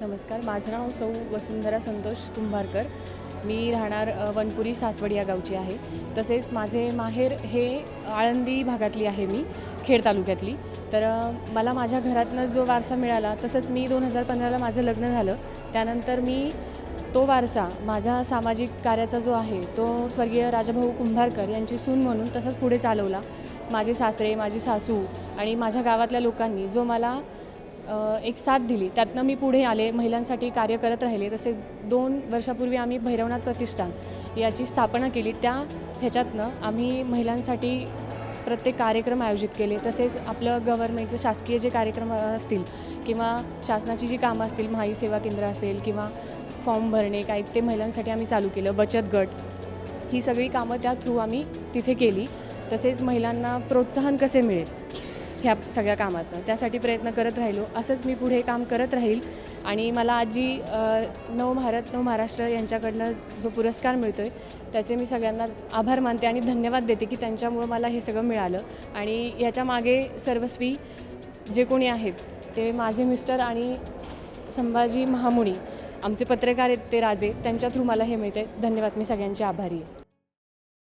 नमस्कार माझं नाव सौ वसुंधरा संतोष कुंभारकर. मी राहणार वनपुरी सासवड या गावची आहे. तसेच माझे माहेर हे आळंदी भागातली आहे मी खेड तालुक्यातली. तर मला माझ्या घरातनं जो वारसा मिळाला तसंच मी दोन हजार पंधराला माझं लग्न झालं. त्यानंतर मी तो वारसा माझ्या सामाजिक कार्याचा जो आहे तो स्वर्गीय राजाभाऊ कुंभारकर यांची सून म्हणून तसंच पुढे चालवला. माझे सासरे माझी सासू आणि माझ्या गावातल्या लोकांनी जो मला एक साथ दिली. त्यातनं मी पुढे आले महिलांसाठी कार्य करत राहिले. तसेच दोन वर्षापूर्वी आम्ही भैरवनाथ प्रतिष्ठान याची स्थापना केली. त्या ह्याच्यातनं आम्ही महिलांसाठी प्रत्येक कार्यक्रम आयोजित केले. तसेच आपलं गव्हर्नमेंटचे शासकीय जे कार्यक्रम असतील किंवा शासनाची जी कामं असतील महाई सेवा केंद्र असेल किंवा फॉर्म भरणे काय ते महिलांसाठी आम्ही चालू केलं. बचत गट ही सगळी कामं त्या थ्रू आम्ही तिथे केली. तसेच महिलांना प्रोत्साहन कसे मिळेल? ह्या सगळ्या कामातनं. त्यासाठी प्रयत्न करत राहिलो. असंच मी पुढे काम करत राहील. आणि मला आजी नव भारत नव महाराष्ट्र यांच्याकडनं जो पुरस्कार मिळतो आहे त्याचे मी सगळ्यांना आभार मानते आणि धन्यवाद देते की त्यांच्यामुळं मला हे सगळं मिळालं. आणि याच्या मागे सर्वस्वी जे कोणी आहेत ते माझे मिस्टर आणि संभाजी महामुनी आमचे पत्रकार आहेत ते राजे त्यांच्या थ्रू मला हे मिळते धन्यवाद. मी सगळ्यांचे आभारी आहे.